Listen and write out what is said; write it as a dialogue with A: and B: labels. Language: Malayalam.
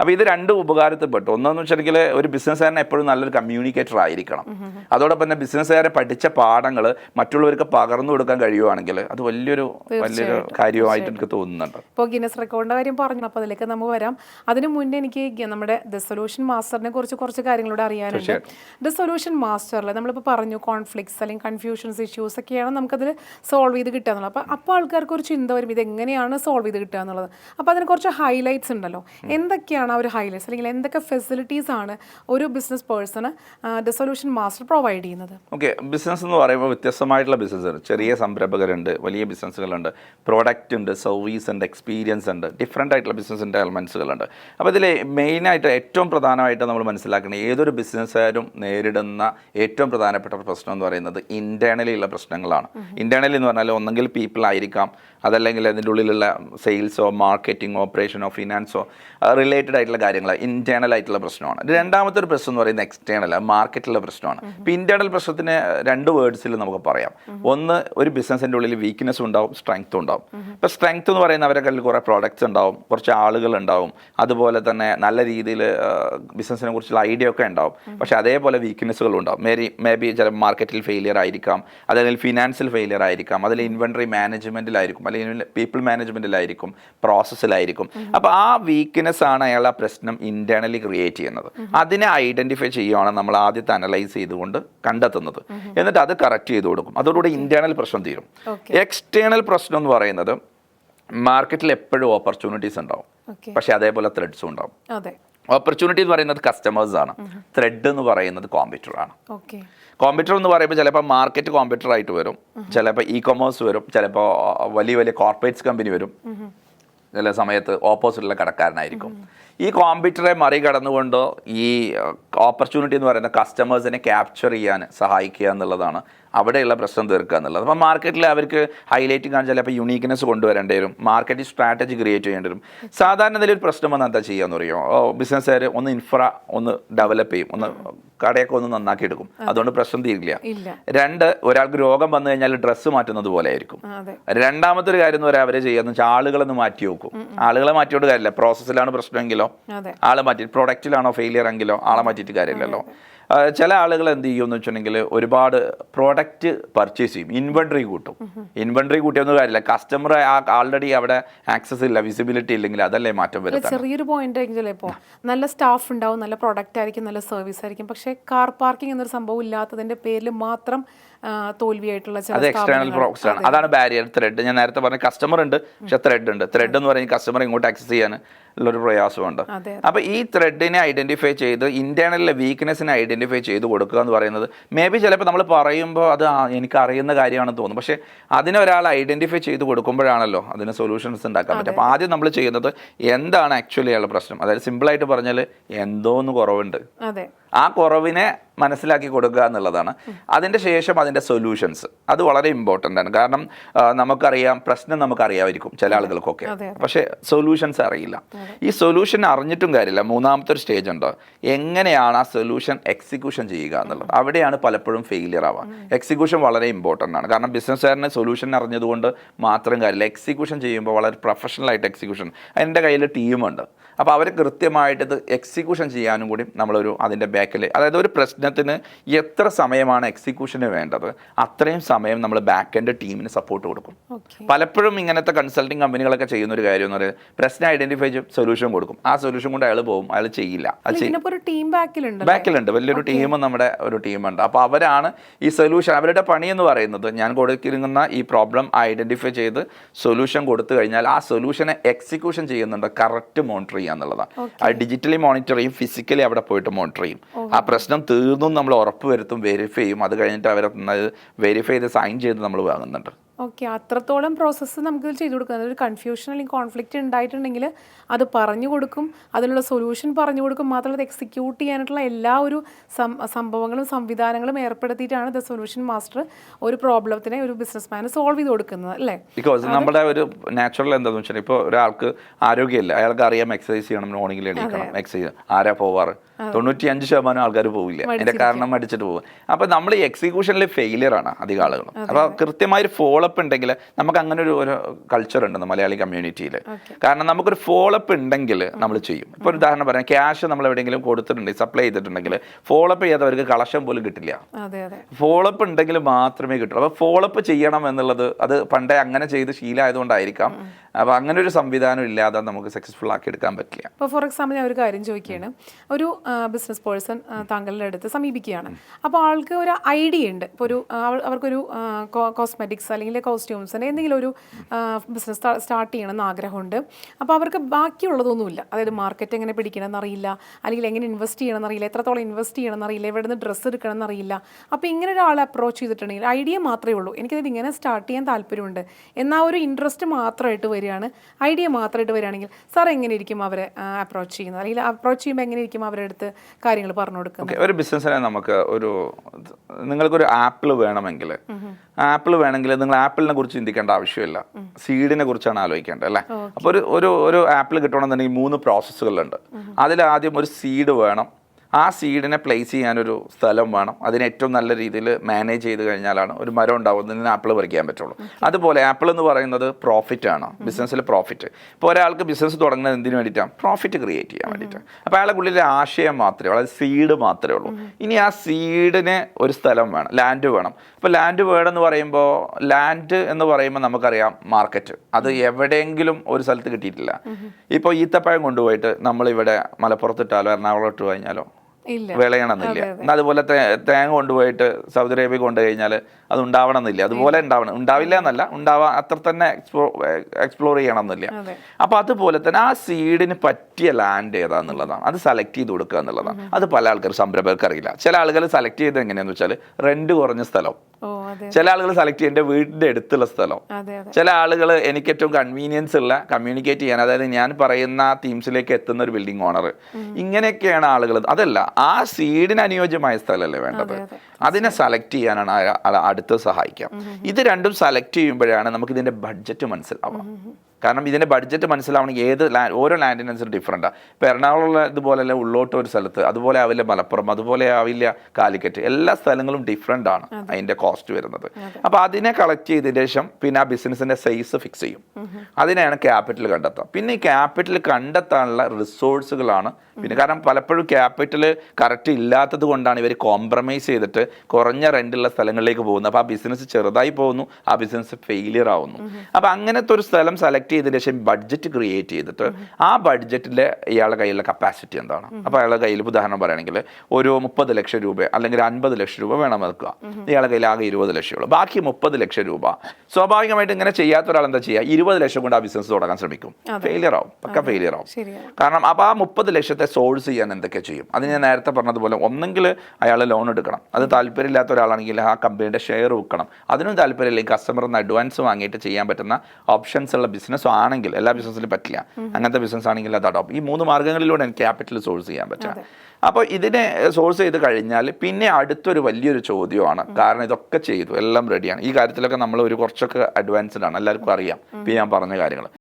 A: അപ്പോൾ ഇത് രണ്ട് ഉപകാരത്തിൽപ്പെട്ടു. ഒന്നെന്ന് വെച്ചിട്ടുണ്ടെങ്കിൽ ഒരു ബിസിനസ്സുകാരൻ എപ്പോഴും നല്ലൊരു കമ്മ്യൂണിക്കേറ്റർ ആയിരിക്കണം. അതോടൊപ്പം തന്നെ ബിസിനസ്സുകാരെ പഠിച്ച പാഠങ്ങൾ മറ്റുള്ളവർക്ക് പകർന്നു കൊടുക്കാൻ കഴിയുവാണെങ്കിൽ അത് വലിയൊരു വലിയൊരു കാര്യമായിട്ട് എനിക്ക് തോന്നുന്നുണ്ട്.
B: ഇപ്പോൾ ഗിന്നസ് റെക്കോർഡിന്റെ കാര്യം പറഞ്ഞു അപ്പോൾ അതിലേക്ക് നമുക്ക് വരാം. അതിനു മുന്നേ എനിക്ക് നമ്മുടെ ദ സൊല്യൂഷൻ മാസ്റ്ററിനെ കുറിച്ച് കുറച്ച് കാര്യങ്ങളോട് അറിയാനുണ്ട്. ദ സൊല്യൂഷൻ മാസ്റ്ററിൽ നമ്മളിപ്പോൾ പറഞ്ഞു കോൺഫ്ലിക്ട്സ് അല്ലെങ്കിൽ കൺഫ്യൂഷൻസ് ഇഷ്യൂസ് ഒക്കെയാണ് നമുക്കതിൽ സോൾവ് ചെയ്ത് കിട്ടുക എന്നുള്ളത്. അപ്പോൾ അപ്പോൾ ആൾക്കാർക്ക് ഒരു ചിന്ത വരും ഇത് എങ്ങനെയാണ് സോൾവ് ചെയ്ത് കിട്ടുക എന്നുള്ളത്. അപ്പോൾ അതിന് കുറച്ച് ഹൈലൈറ്റ്സ് ഉണ്ടല്ലോ. എന്തൊക്കെയാണ് ആ ഒരു ഹൈലൈറ്റ്സ് അല്ലെങ്കിൽ എന്തൊക്കെ ഫെസിലിറ്റീസ് ആണ് ഒരു business person the solution master provide ചെയ്യുന്നത്?
A: ഓക്കെ ബിസിനസ് എന്ന് പറയുമ്പോൾ വ്യത്യസ്തമായിട്ടുള്ള ബിസിനസ് ഉണ്ട് ചെറിയ സംരംഭകരുണ്ട് വലിയ ബിസിനസ്സുകളുണ്ട് പ്രോഡക്റ്റ് ഉണ്ട് സർവീസ് ഉണ്ട് എക്സ്പീരിയൻസ് ഉണ്ട്. ഡിഫറെന്റ് ആയിട്ടുള്ള ബിസിനസ്സിന്റെ എലമെൻസുകളുണ്ട് അപ്പോൾ ഇതിൽ മെയിനായിട്ട് ഏറ്റവും പ്രധാനമായിട്ട് നമ്മൾ മനസ്സിലാക്കണം ഏതൊരു ബിസിനസ്സുകാരും നേരിടുന്ന ഏറ്റവും പ്രധാനപ്പെട്ട പ്രശ്നം എന്ന് പറയുന്നത് ഇന്റേർണലി ഉള്ള പ്രശ്നങ്ങളാണ് ഇന്റേർണലി എന്ന് പറഞ്ഞാൽ ഒന്നെങ്കിൽ പീപ്പിൾ ആയിരിക്കാം. അതല്ലെങ്കിൽ അതിന്റെ ഉള്ളിലുള്ള സെയിൽസോ മാർക്കറ്റിംഗോ ഓപ്പറേഷനോ ഫിനാൻസോ റിലേറ്റഡ് ആയിട്ടുള്ള കാര്യങ്ങളാണ് ഇന്റേണൽ ആയിട്ടുള്ള പ്രശ്നമാണ്. രണ്ടാമത്തെ ഒരു പ്രശ്നം എന്ന് പറയുന്നത് എക്സ്റ്റേണൽ മാർക്കറ്റിലുള്ള പ്രശ്നമാണ്. ഇപ്പം ഇന്റേണൽ പ്രശ്നത്തിന് രണ്ട് വേർഡ്സിൽ നമുക്ക് പറയാം. ഒന്ന് ഒരു ബിസിനസിന്റെ ഉള്ളിൽ വീക്ക്നെസ് ഉണ്ടാവും സ്ട്രെങ്ത് ഉണ്ടാവും. ഇപ്പോൾ സ്ട്രെങ്ത് എന്ന് പറയുന്ന അവരുടെ കയ്യിൽ കുറേ പ്രോഡക്റ്റ്സ് ഉണ്ടാവും കുറച്ച് ആളുകൾ ഉണ്ടാവും. അതുപോലെ തന്നെ നല്ല രീതിയിൽ ബിസിനസ്സിനെ കുറിച്ചുള്ള ഐഡിയ ഒക്കെ ഉണ്ടാവും. പക്ഷേ അതേപോലെ വീക്ക്നെസ്സുകളും ഉണ്ടാവും. മേരി മേ ബി ചില മാർക്കറ്റിൽ ഫെയിലിയർ ആയിരിക്കാം അതല്ലെങ്കിൽ ഫിനാൻഷ്യൽ ഫെയിലിയർ ആയിരിക്കാം അതിൽ ഇൻവെൻട്രി മാനേജ്മെന്റിലായിരിക്കും അല്ലെങ്കിൽ പീപ്പിൾ മാനേജ്മെന്റിലായിരിക്കും പ്രോസസ്സിലായിരിക്കും അപ്പോൾ ആ വീക്ക്നെസ് ആണ് അയാൾ ആ പ്രശ്നം ഇന്റേർണലി ക്രിയേറ്റ് ചെയ്യുന്നത്? അതിനെ ഐഡന്റിഫൈ ചെയ്യുകയാണ് നമ്മൾ ആദ്യത്തെ അനലൈസ് ചെയ്തുകൊണ്ട് കണ്ടെത്തുന്നത്. എന്നിട്ട് അത് കറക്റ്റ് ചെയ്ത് കൊടുക്കും. അതോടുകൂടി ഇന്റേർണൽ പ്രശ്നം തീരും. എക്സ്റ്റേണൽ പ്രശ്നം എന്ന് പറയുന്നത് മാർക്കറ്റിൽ എപ്പോഴും ഓപ്പർച്യൂണിറ്റീസ് ഉണ്ടാവും. പക്ഷെ അതേപോലെ ത്രെഡ്സും ഉണ്ടാവും. ഓപ്പർച്യൂണിറ്റി എന്ന് പറയുന്നത് കസ്റ്റമേഴ്സ് ആണ്. ത്രെഡ് എന്ന് പറയുന്നത് കോമ്പ്യൂട്ടർ ആണ്. കോമ്പ്യൂട്ടർ എന്ന് പറയുമ്പോൾ ചിലപ്പോൾ മാർക്കറ്റ് കോമ്പ്യൂട്ടർ ആയിട്ട് വരും. ചിലപ്പോൾ ഇ കൊമേഴ്സ് വരും. ചിലപ്പോൾ വലിയ വലിയ കോർപ്പറേറ്റ്സ് കമ്പനി വരും. ചില സമയത്ത് ഓപ്പോസിറ്റുള്ള കടക്കാരനായിരിക്കും. ഈ കോമ്പറ്ററെ മറികടന്നുകൊണ്ട് ഈ ഓപ്പർച്യൂണിറ്റി എന്ന് പറയുന്ന കസ്റ്റമേഴ്സിനെ ക്യാപ്ചർ ചെയ്യാൻ സഹായിക്കുക എന്നുള്ളതാണ് അവിടെയുള്ള പ്രശ്നം തീർക്കുക എന്നുള്ളത്. അപ്പോൾ മാർക്കറ്റിൽ അവർക്ക് ഹൈലൈറ്റ് കാണിച്ചാൽ അപ്പോൾ യുണീക്നെസ് കൊണ്ടുവരേണ്ടി വരും. മാർക്കറ്റിൽ സ്ട്രാറ്റജി ക്രിയേറ്റ് ചെയ്യേണ്ടി വരും. സാധാരണ നിലയിൽ പ്രശ്നം വന്നാൽ എന്താ ചെയ്യാന്ന് പറയുമോ ബിസിനസ്സുകാർ ഒന്ന് ഇൻഫ്ര ഒന്ന് ഡെവലപ്പ് ചെയ്യും. ഒന്ന് കടയൊക്കെ ഒന്ന് നന്നാക്കി എടുക്കും. അതുകൊണ്ട് പ്രശ്നം തീരില്ല. രണ്ട് ഒരാൾക്ക് രോഗം വന്നു കഴിഞ്ഞാൽ ഡ്രസ്സ് മാറ്റുന്നത് പോലെ ആയിരിക്കും രണ്ടാമത്തെ ഒരു കാര്യം എന്ന് പറയാൻ അവരെ ചെയ്യാന്ന് വെച്ചാൽ ആളുകളൊന്ന് മാറ്റി വെക്കും. ആളുകളെ മാറ്റിയോട് കാര്യമില്ല പ്രോസസ്സിലാണ് പ്രശ്നമെങ്കിലോ
B: അതെ.
A: ആളെ മാറ്റി പ്രൊഡക്റ്റിലാണോ ഫെയിലിയർ എങ്കിലോ ആളെ മാറ്റിയിട്ട് കാര്യമില്ലല്ലോ. ചില ആളുകൾ എന്ത് ചെയ്യും എന്ന് വെച്ചിട്ടുണ്ടെങ്കിൽ ഒരുപാട് പ്രോഡക്റ്റ് പർച്ചേസ് ചെയ്യും. ഇൻവെൻട്രി കൂട്ടും. ഇൻവെൻട്രി കൂട്ടിയൊന്നും കാര്യമില്ല. കസ്റ്റമർ ആൾറെഡി അവിടെ ആക്സസ് ഇല്ല വിസിബിലിറ്റി ഇല്ലെങ്കിൽ അതല്ലേ മാറ്റം വരും
B: ചെറിയൊരു പോയിന്റ് ആയിരിക്കും ഇപ്പോൾ നല്ല സ്റ്റാഫ് ഉണ്ടാവും നല്ല പ്രോഡക്റ്റ് ആയിരിക്കും നല്ല സർവീസ് ആയിരിക്കും. പക്ഷേ കാർ പാർക്കിംഗ് എന്നൊരു സംഭവം ഇല്ലാത്തതിന്റെ പേരിൽ മാത്രം തോൽവിയായിട്ടുള്ള
A: അത് എക്സ്റ്റേണൽ
B: സ്ഥാപനങ്ങൾ.
A: ആണ്. അതാണ് ബാരിയർ ത്രെഡ് ഞാൻ നേരത്തെ പറഞ്ഞ കസ്റ്റമർ ഉണ്ട് പക്ഷെ ത്രെഡ് ഉണ്ട്. ത്രെഡ് എന്ന് പറഞ്ഞാൽ കസ്റ്റമർ ഇങ്ങോട്ട് ആക്സസ് ചെയ്യാൻ ഉള്ളൊരു പ്രയാസമുണ്ട്.
B: അപ്പൊ
A: അപ്പോൾ ഈ ത്രെഡിനെ ഐഡന്റിഫൈ ചെയ്ത് ഇന്റേണലിലെ വീക്ക്നെസ്സിനെ ഐഡന്റിഫൈ ചെയ്ത് കൊടുക്കുക എന്ന് പറയുന്നത് മേ ബി ചിലപ്പോൾ നമ്മൾ പറയുമ്പോൾ അത് എനിക്ക് അറിയുന്ന കാര്യമാണെന്ന് തോന്നും. പക്ഷേ അതിനെ ഒരാൾ ഐഡന്റിഫൈ ചെയ്ത് കൊടുക്കുമ്പോഴാണല്ലോ അതിന് സൊല്യൂഷൻസ് ഉണ്ടാക്കാൻ പറ്റും അപ്പോൾ ആദ്യം നമ്മൾ ചെയ്യുന്നത് എന്താണ് ആക്ച്വലി ഉള്ള പ്രശ്നം? അതായത് സിമ്പിൾ ആയിട്ട് പറഞ്ഞാൽ എന്തോ ഒന്ന് കുറവുണ്ട് ആ കുറവിനെ മനസ്സിലാക്കി കൊടുക്കുക എന്നുള്ളതാണ്. അതിന്റെ ശേഷം അതിന്റെ സൊല്യൂഷൻസ് അത് വളരെ ഇമ്പോർട്ടന്റ് ആണ്. കാരണം നമുക്കറിയാം പ്രശ്നം നമുക്കറിയാമായിരിക്കും ചില ആളുകൾക്കൊക്കെ. പക്ഷേ സൊല്യൂഷൻസ് അറിയില്ല. ഈ സൊല്യൂഷൻ അറിഞ്ഞിട്ടും കാര്യമില്ല. മൂന്നാമത്തെ ഒരു സ്റ്റേജ് ഉണ്ട്? എങ്ങനെയാണ് ആ സൊല്യൂഷൻ എക്സിക്യൂഷൻ ചെയ്യുക എന്നുള്ളത്? അവിടെയാണ് പലപ്പോഴും ഫെയിലിയർ ആവുക. എക്സിക്യൂഷൻ വളരെ ഇമ്പോർട്ടന്റ് ആണ്. കാരണം ബിസിനസ്സുകാരന് സൊല്യൂഷൻ അറിഞ്ഞതുകൊണ്ട് മാത്രം കാര്യമില്ല. എക്സിക്യൂഷൻ ചെയ്യുമ്പോൾ വളരെ പ്രൊഫഷണൽ ആയിട്ട് എക്സിക്യൂഷൻ എന്റെ കയ്യിൽ ടീമുണ്ട് അപ്പോൾ അവർ കൃത്യമായിട്ട് ഇത് എക്സിക്യൂഷൻ ചെയ്യാനും കൂടി നമ്മളൊരു അതിന്റെ ബാക്കിൽ അതായത് ഒരു പ്രശ്നത്തിന് എത്ര സമയമാണ് എക്സിക്യൂഷന് വേണ്ടത് അത്രയും സമയം നമ്മൾ ബാക്ക് എൻഡ് ടീമിന് സപ്പോർട്ട് കൊടുക്കും. പലപ്പോഴും ഇങ്ങനത്തെ കൺസൾട്ടിങ് കമ്പനികളൊക്കെ ചെയ്യുന്ന ഒരു കാര്യം എന്ന് പറയുന്നത് പ്രശ്നം ഐഡന്റിഫൈ ചെയ്യും. സൊല്യൂഷൻ കൊടുക്കും. ആ സൊല്യൂഷൻ കൊണ്ട് അയാൾ പോകും. അയാൾ ചെയ്യില്ല.
B: ബാക്കിലുണ്ട്.
A: വലിയൊരു ടീം നമ്മുടെ ഒരു ടീമുണ്ട് അപ്പോൾ അവരാണ് ഈ സൊല്യൂഷൻ അവരുടെ പണി എന്ന് പറയുന്നത് ഞാൻ കൊടുക്കുന്ന ഈ പ്രോബ്ലം ഐഡന്റിഫൈ ചെയ്ത് സൊല്യൂഷൻ കൊടുത്തു കഴിഞ്ഞാൽ ആ സൊല്യൂഷനെ എക്സിക്യൂഷൻ ചെയ്യുന്നുണ്ട്. കറക്റ്റ് മോണിറ്റർ ചെയ്യുക എന്നുള്ളതാണ്. അത് ഡിജിറ്റലി മോണിറ്റർ ചെയ്യും ഫിസിക്കലി അവിടെ പോയിട്ട് മോണിറ്റർ ചെയ്യും. ആ പ്രശ്നം തീർന്നും നമ്മൾ ഉറപ്പ് വരുത്തും വെരിഫൈ ചെയ്യും. അത് കഴിഞ്ഞിട്ട് അവരെ വെരിഫൈ ചെയ്ത് സൈൻ ചെയ്ത് നമ്മൾ വാങ്ങുന്നുണ്ട്.
B: ഓക്കെ അത്രത്തോളം പ്രോസസ്സ് നമുക്ക് ചെയ്തു കൊടുക്കുക ഒരു കൺഫ്യൂഷൻ അല്ലെങ്കിൽ കോൺഫ്ലിക്റ്റ് ഉണ്ടായിട്ടുണ്ടെങ്കിൽ അത് പറഞ്ഞു കൊടുക്കും. അതിനുള്ള സൊല്യൂഷൻ പറഞ്ഞു കൊടുക്കും. മാത്രമല്ല അത് എക്സിക്യൂട്ട് ചെയ്യാനായിട്ടുള്ള എല്ലാ ഒരു സംഭവങ്ങളും സംവിധാനങ്ങളും ഏർപ്പെടുത്തിയിട്ടാണ് ദ സൊല്യൂഷൻ മാസ്റ്റർ ഒരു പ്രോബ്ലത്തിനെ ഒരു ബിസിനസ് മാന് സോൾവ് ചെയ്ത് കൊടുക്കുന്നത് അല്ലേ?
A: ബിക്കോസ് നമ്മുടെ ഒരു നാച്ചുറൽ എന്താണെന്ന് വെച്ചാൽ ഇപ്പോൾ ഒരാൾക്ക് ആരോഗ്യമില്ല. അയാൾക്ക് അറിയാം എക്സസൈസ് ചെയ്യണം മോർണിംഗിൽ എണീക്കണം എക്സസൈസ് ആരാ പോവാറ്? തൊണ്ണൂറ്റി അഞ്ച് ശതമാനം ആൾക്കാർ പോവില്ല. അതിന്റെ കാരണം മടിച്ചിട്ട് പോകും അപ്പൊ നമ്മൾ ഈ എക്സിക്യൂഷനിൽ ഫെയിലിയർ ആണ് അധികം ആളുകളും. അപ്പൊ കൃത്യമായി ഫോളോ ഫോളോപ്പ് ഉണ്ടെങ്കിൽ നമുക്ക് അങ്ങനെ ഒരു ഒരു കൾച്ചർ ഉണ്ട് മലയാളി കമ്മ്യൂണിറ്റിയിൽ. കാരണം നമുക്കൊരു ഫോളോപ്പ് ഉണ്ടെങ്കിൽ നമ്മൾ ചെയ്യും. ഇപ്പോൾ ഒരു ഉദാഹരണം പറയാം ക്യാഷ് നമ്മൾ എവിടെയെങ്കിലും കൊടുത്തിട്ടുണ്ടെങ്കിൽ സപ്ലൈ ചെയ്തിട്ടുണ്ടെങ്കിൽ ഫോളോപ്പ് ചെയ്യാത്തവർക്ക് കളക്ഷൻ പോലും കിട്ടില്ല. ഫോളോപ്പ് ഉണ്ടെങ്കിൽ മാത്രമേ കിട്ടൂ അപ്പോൾ ഫോളോപ്പ് ചെയ്യണം എന്നുള്ളത് അത് പണ്ടേ അങ്ങനെ ചെയ്ത് ശീലമായതുകൊണ്ടായിരിക്കാം. അപ്പോൾ അങ്ങനെ ഒരു സംവിധാനം ഇല്ലാതെ നമുക്ക് സക്സസ്ഫുൾ ആക്കി എടുക്കാൻ പറ്റില്ല.
B: അപ്പോൾ ഫോർ എക്സാമ്പിൾ ഞാൻ ഒരു കാര്യം ചോദിക്കുകയാണ്. ഒരു ബിസിനസ് പേഴ്സൺ താങ്കളുടെ അടുത്ത് സമീപിക്കുകയാണ്. അപ്പോൾ ആൾക്ക് ഒരു ഐഡിയ ഉണ്ട്. ഇപ്പോൾ ഒരു അവർക്കൊരു കോസ്മെറ്റിക്സ് അല്ലെങ്കിൽ കോസ്റ്റ്യൂംസിന്റെ എന്തെങ്കിലും ഒരു ബിസിനസ് സ്റ്റാർട്ട് ചെയ്യണമെന്ന് ആഗ്രഹമുണ്ട്. അപ്പോൾ അവർക്ക് ബാക്കിയുള്ളതൊന്നുമില്ല. അതായത് മാർക്കറ്റ് എങ്ങനെ പിടിക്കണമെന്ന് അറിയില്ല അല്ലെങ്കിൽ എങ്ങനെ ഇൻവെസ്റ്റ് ചെയ്യണമെന്ന് അറിയില്ല എത്രത്തോളം ഇൻവെസ്റ്റ് ചെയ്യണമെന്ന് അറിയില്ല എവിടെ നിന്ന് ഡ്രസ്സ് എടുക്കണമെന്ന് അറിയില്ല അപ്പോൾ ഇങ്ങനെ ഒരാളെ അപ്രോച്ച് ചെയ്തിട്ടുണ്ടെങ്കിൽ ഐഡിയ മാത്രമേ ഉള്ളൂ. എനിക്കത് ഇങ്ങനെ സ്റ്റാർട്ട് ചെയ്യാൻ താല്പര്യമുണ്ട്. എന്നാൽ ഒരു ഇൻട്രസ്റ്റ് മാത്രമായിട്ട് വരികയാണ്. ഐഡിയ മാത്രമായിട്ട് വരികയാണെങ്കിൽ സാർ എങ്ങനെ ഇരിക്കും അവരെ അപ്രോച്ച് ചെയ്യുന്നത്? അല്ലെങ്കിൽ അപ്രോച്ച് ചെയ്യുമ്പോൾ എങ്ങനെ ഇരിക്കും അവരുടെ അടുത്ത് കാര്യങ്ങൾ പറഞ്ഞു കൊടുക്കുന്നത്?
A: ഒരു ബിസിനസ്സിനെ നമുക്ക് ഒരു നിങ്ങൾക്കൊരു ആപ്പിൾ വേണമെങ്കിൽ ആപ്പിൾ വേണമെങ്കിൽ നിങ്ങൾ ആപ്പിളിനെ കുറിച്ച് ചിന്തിക്കേണ്ട ആവശ്യമില്ല. സീഡിനെ കുറിച്ചാണ് ആലോചിക്കേണ്ടത് അല്ലേ? അപ്പോൾ ഒരു ഒരു ഒരു ആപ്പിൾ കിട്ടണമെന്നുണ്ടെങ്കിൽ മൂന്ന് പ്രോസസ്സുകളുണ്ട്. അതിൽ ആദ്യം ഒരു സീഡ് വേണം. ആ സീഡിനെ പ്ലേസ് ചെയ്യാനൊരു സ്ഥലം വേണം. അതിനെ ഏറ്റവും നല്ല രീതിയിൽ മാനേജ് ചെയ്ത് കഴിഞ്ഞാലാണ് ഒരു മരം ഉണ്ടാവുന്നതിന് ആപ്പിൾ പറിക്കാൻ പറ്റുള്ളൂ. അതുപോലെ ആപ്പിൾ എന്ന് പറയുന്നത് പ്രോഫിറ്റ് ആണ്. ബിസിനസ്സിൽ പ്രോഫിറ്റ് ഇപ്പോൾ ഒരാൾക്ക് ബിസിനസ് തുടങ്ങുന്നത് എന്തിനു വേണ്ടിയിട്ടാണ്? പ്രോഫിറ്റ് ക്രിയേറ്റ് ചെയ്യാൻ വേണ്ടിയിട്ട്. അപ്പോൾ അയാളുടെ ഉള്ളിൽ ആശയം മാത്രമേ ഉള്ളൂ. അത് സീഡ് മാത്രമേ ഉള്ളൂ. ഇനി ആ സീഡിന് ഒരു സ്ഥലം വേണം. ലാൻഡ് വേണം. ഇപ്പോൾ ലാൻഡ് വേണമെന്ന് പറയുമ്പോൾ ലാൻഡ് എന്ന് പറയുമ്പോൾ നമുക്കറിയാം മാർക്കറ്റ് അത് എവിടെയെങ്കിലും ഒരു സ്ഥലത്ത് കിട്ടിയിട്ടില്ല. ഇപ്പോൾ ഈത്തപ്പഴം കൊണ്ടുപോയിട്ട് നമ്മളിവിടെ മലപ്പുറത്തിട്ടാലോ എറണാകുളം ഇട്ട്
B: കഴിഞ്ഞാലോ
A: വിളയണമെന്നില്ല. എന്നാൽ അതുപോലെ തേങ്ങ കൊണ്ടുപോയിട്ട് സൗദി അറേബ്യ കൊണ്ടു കഴിഞ്ഞാൽ അത് ഉണ്ടാവണമെന്നില്ല. അതുപോലെ ഉണ്ടാവണം. ഉണ്ടാവില്ല എന്നല്ല. ഉണ്ടാവാ അത്ര തന്നെ എക്സ്പ്ലോ എക്സ്പ്ലോർ ചെയ്യണമെന്നില്ല.
B: എന്നില്ല
A: അപ്പോൾ അതുപോലെ തന്നെ ആ സീഡിന് പറ്റിയ ലാൻഡ് ഏതാന്നുള്ളതാണ്. അത് സെലക്ട് ചെയ്ത് കൊടുക്കുക എന്നുള്ളതാണ്. അത് പല ആൾക്കാർ സംരംഭകർക്ക് അറിയില്ല ചില ആളുകൾ സെലക്ട് ചെയ്ത് എങ്ങനെയാണെന്ന് വെച്ചാൽ റെന്റ് കുറഞ്ഞ സ്ഥലം. ചില ആളുകൾ സെലക്ട് ചെയ്യും. എന്റെ വീടിന്റെ അടുത്തുള്ള സ്ഥലം. ചില ആളുകൾ എനിക്ക് ഏറ്റവും കൺവീനിയൻസ് ഉള്ള കമ്മ്യൂണിക്കേറ്റ് ചെയ്യാൻ അതായത് ഞാൻ പറയുന്ന തീംസിലേക്ക് എത്തുന്ന ഒരു ബിൽഡിംഗ് ഓണർ ഇങ്ങനെയൊക്കെയാണ് ആളുകൾ അതല്ല ആ സീഡിന് അനുയോജ്യമായ സ്ഥലമല്ലേ വേണ്ടത്. അതിനെ സെലക്ട് ചെയ്യാനാണ് അടുത്ത് സഹായിക്കാം ഇത് രണ്ടും സെലക്ട് ചെയ്യുമ്പോഴാണ് നമുക്ക് ഇതിന്റെ ബഡ്ജറ്റ് മനസ്സിലാവുക. കാരണം ഇതിന്റെ ബഡ്ജറ്റ് മനസ്സിലാവണമെങ്കിൽ ഏത് ലാൻഡ് ഓരോ ലാൻഡിനനുസരിച്ച് ഡിഫറെന്റാണ് ഇപ്പോൾ എറണാകുളം ഇതുപോലെയല്ല ഉള്ളോട്ട് ഒരു സ്ഥലത്ത് അതുപോലെ ആവില്ല മലപ്പുറം അതുപോലെ ആവില്ല കാലിക്കറ്റ്. എല്ലാ സ്ഥലങ്ങളും ഡിഫറെന്റ് ആണ് അതിന്റെ കോസ്റ്റ് വരുന്നത്. അപ്പോൾ അതിനെ കളക്ട് ചെയ്തതിന് ശേഷം പിന്നെ ആ ബിസിനസ്സിന്റെ സൈസ് ഫിക്സ് ചെയ്യും. അതിനെയാണ് ക്യാപിറ്റൽ കണ്ടെത്തുക. പിന്നെ ഈ ക്യാപിറ്റൽ കണ്ടെത്താനുള്ള റിസോഴ്സുകളാണ് പിന്നെ കാരണം പലപ്പോഴും ക്യാപിറ്റൽ കറക്റ്റ് ഇല്ലാത്തത് കൊണ്ടാണ് ഇവർ കോംപ്രമൈസ് ചെയ്തിട്ട് കുറഞ്ഞ റെന്റുള്ള സ്ഥലങ്ങളിലേക്ക് പോകുന്നു. അപ്പോൾ ആ ബിസിനസ് ചെറുതായി പോകുന്നു. ആ ബിസിനസ് ഫെയിലിയർ ആവുന്നു. അപ്പോൾ അങ്ങനത്തെ ഒരു സ്ഥലം സെലക്ട് ചെയ്തതിന് ശേഷം ബഡ്ജറ്റ് ക്രിയേറ്റ് ചെയ്തിട്ട് ആ ബഡ്ജറ്റിൽ ഇയാളുടെ കയ്യിലുള്ള കപ്പാസിറ്റി എന്താണ്? അപ്പോൾ അയാളുടെ കയ്യിൽ ഉദാഹരണം പറയുകയാണെങ്കിൽ ഒരു മുപ്പത് ലക്ഷം രൂപ അല്ലെങ്കിൽ അൻപത് ലക്ഷം രൂപ വേണം വെക്കുക. ഇയാളുടെ കയ്യിൽ ആകെ ഇരുപത് ലക്ഷം ഉള്ളൂ. ബാക്കി മുപ്പത് ലക്ഷം രൂപ. സ്വാഭാവികമായിട്ട് ഇങ്ങനെ ചെയ്യാത്ത ഒരാൾ എന്താ ചെയ്യുക? ഇരുപത് ലക്ഷം കൊണ്ട് ആ ബിസിനസ് തുടങ്ങാൻ ശ്രമിക്കും. ഫെയിലിയർ ആവും. പക്ക ഫെയിലിയർ ആവും. കാരണം അപ്പോൾ ആ മുപ്പത് ലക്ഷത്തെ സോഴ്സ് ചെയ്യാൻ എന്തൊക്കെ ചെയ്യും? അത് ഞാൻ നേരത്തെ പറഞ്ഞതുപോലെ ഒന്നെങ്കിൽ അയാൾ ലോൺ എടുക്കണം. അത് താല്പര്യമില്ലാത്ത ഒരാളാണെങ്കിൽ ആ കമ്പനിയുടെ ഷെയർ വിൽക്കണം. അതിനും താല്പര്യമില്ല. കസ്റ്റമറിൽ നിന്ന് അഡ്വാൻസ് വാങ്ങിയിട്ട് ചെയ്യാൻ പറ്റുന്ന ഓപ്ഷൻസ് ഉള്ള ബിസിനസ് ആണെങ്കിൽ എല്ലാ ബിസിനസ്സിലും പറ്റില്ല. അങ്ങനത്തെ ബിസിനസ് ആണെങ്കിൽ അത് അഡോപ്റ്റ് ഈ മൂന്ന് മാർഗങ്ങളിലൂടെ എനിക്ക് ക്യാപിറ്റൽ സോഴ്സ് ചെയ്യാൻ പറ്റുക. അപ്പോൾ ഇതിനെ സോഴ്സ് ചെയ്ത് കഴിഞ്ഞാൽ പിന്നെ അടുത്തൊരു വലിയൊരു ചോദ്യമാണ് കാരണം ഇതൊക്കെ ചെയ്തു. എല്ലാം റെഡിയാണ് ഈ കാര്യത്തിലൊക്കെ നമ്മൾ ഒരു കുറച്ചൊക്കെ അഡ്വാൻസ്ഡ് ആണ്. എല്ലാവർക്കും അറിയാം. ഇപ്പം ഞാൻ പറഞ്ഞ കാര്യങ്ങൾ.